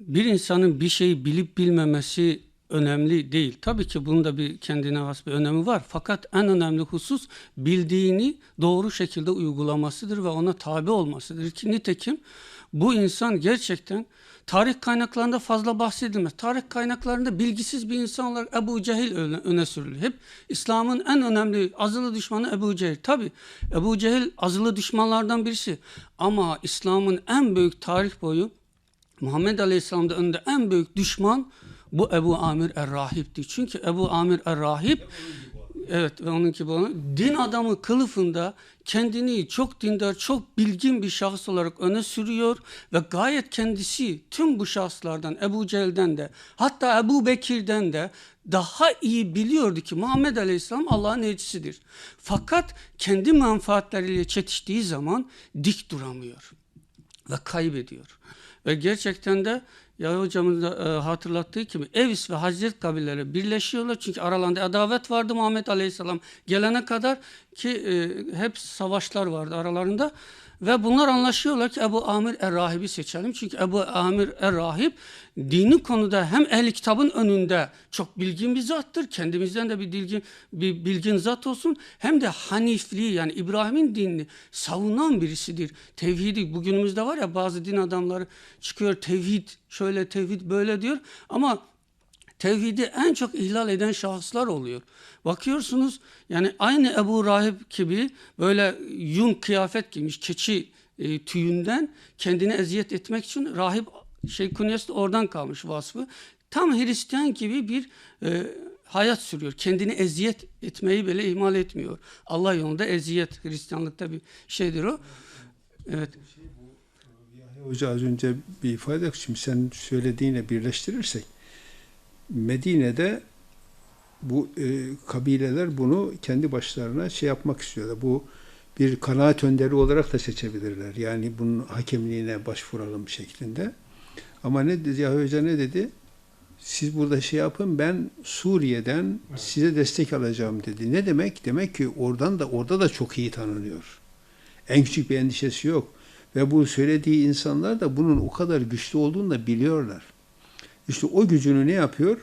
bir insanın bir şeyi bilip bilmemesi önemli değil. Tabii ki bunun da bir kendine has bir önemi var. Fakat en önemli husus bildiğini doğru şekilde uygulamasıdır ve ona tabi olmasıdır. Ki nitekim bu insan gerçekten tarih kaynaklarında fazla bahsedilmez. Tarih kaynaklarında bilgisiz bir insan olarak Ebu Cehil öne, öne. Hep İslam'ın en önemli azılı düşmanı Ebu Cehil. Tabii Ebu Cehil azılı düşmanlardan birisi. Ama İslam'ın en büyük tarih boyu Muhammed Aleyhisselam'da önünde en büyük düşman bu Ebu Amir Er-Rahip'ti. Çünkü Ebu Amir Er-Rahip evet ve onun gibi olan din adamı kılıfında kendini çok dindar, çok bilgin bir şahıs olarak öne sürüyor ve gayet kendisi tüm bu şahıslardan Ebu Cehil'den de hatta Ebu Bekir'den de daha iyi biliyordu ki Muhammed Aleyhisselam Allah'ın elçisidir. Fakat kendi menfaatleriyle çetiştiği zaman dik duramıyor ve kaybediyor. Ve gerçekten de ya hocamın da e, hatırlattığı gibi Evis ve Hazret kabileleri birleşiyorlar. Çünkü aralarında adavet vardı Muhammed Aleyhisselam gelene kadar ki e, hep savaşlar vardı aralarında. Ve bunlar anlaşıyorlar ki Ebu Amir Er-Rahib'i seçelim. Çünkü Ebu Amir Er-Rahib dini konuda hem ehli kitabın önünde çok bilgin bir zattır. Kendimizden de bir bilgin, bir bilgin zat olsun. Hem de Hanifliği yani İbrahim'in dinini savunan birisidir. Tevhidi bugünümüzde var ya bazı din adamları çıkıyor tevhid şöyle tevhid böyle diyor. Ama tevhidi en çok ihlal eden şahıslar oluyor. Bakıyorsunuz yani aynı Ebu Rahip gibi böyle yun kıyafet giymiş keçi e, tüyünden kendini eziyet etmek için rahip şey kunyası da oradan kalmış vasfı. Tam Hristiyan gibi bir e, hayat sürüyor. Kendini eziyet etmeyi bile ihmal etmiyor. Allah yolunda eziyet Hristiyanlıkta bir şeydir o. Evet. Yahya Hoca az önce bir ifade yok. Şimdi sen söylediğine birleştirirsek Medine'de bu e, kabileler bunu kendi başlarına şey yapmak istiyorlar. Bu bir kanaat önderi olarak da seçebilirler. Yani bunun hakemliğine başvuralım şeklinde. Ama ne dedi Yahya Hoca ne dedi? Siz burada şey yapın ben Suriye'den size destek alacağım dedi. Ne demek? Demek ki oradan da orada da çok iyi tanınıyor. En küçük bir endişesi yok. Ve bu söylediği insanlar da bunun o kadar güçlü olduğunu da biliyorlar. İşte o gücünü ne yapıyor?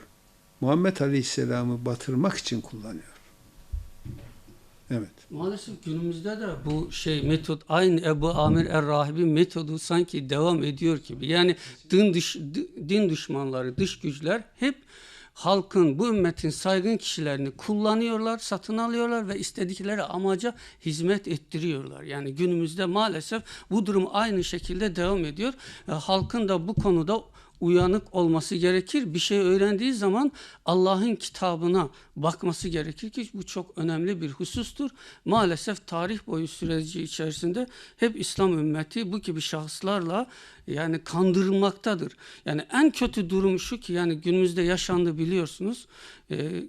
Muhammed Aleyhisselam'ı batırmak için kullanıyor. Evet. Maalesef günümüzde de bu şey metot aynı Ebu Amir Er-Rahib'in metodu sanki devam ediyor gibi. Yani din, dış, din düşmanları, dış güçler hep halkın, bu ümmetin saygın kişilerini kullanıyorlar, satın alıyorlar ve istedikleri amaca hizmet ettiriyorlar. Yani günümüzde maalesef bu durum aynı şekilde devam ediyor. Ve halkın da bu konuda uyanık olması gerekir. Bir şey öğrendiği zaman Allah'ın kitabına bakması gerekir ki bu çok önemli bir husustur. Maalesef tarih boyu süreci içerisinde hep İslam ümmeti bu gibi şahıslarla yani kandırılmaktadır. Yani en kötü durum şu ki yani günümüzde yaşandı biliyorsunuz. Ee,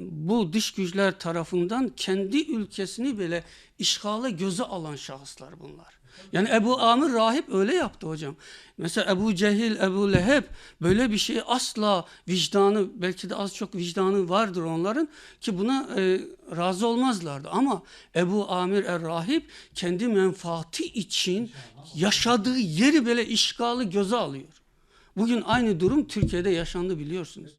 bu dış güçler tarafından kendi ülkesini bile işgale göze alan şahıslar bunlar. Yani Ebu Amir rahip öyle yaptı hocam. Mesela Ebu Cehil, Ebu Leheb böyle bir şey asla vicdanı belki de az çok vicdanı vardır onların ki buna e, razı olmazlardı. Ama Ebu Amir er-Rahip kendi menfaati için yaşadığı yeri bile işgalı göze alıyor. Bugün aynı durum Türkiye'de yaşandı biliyorsunuz.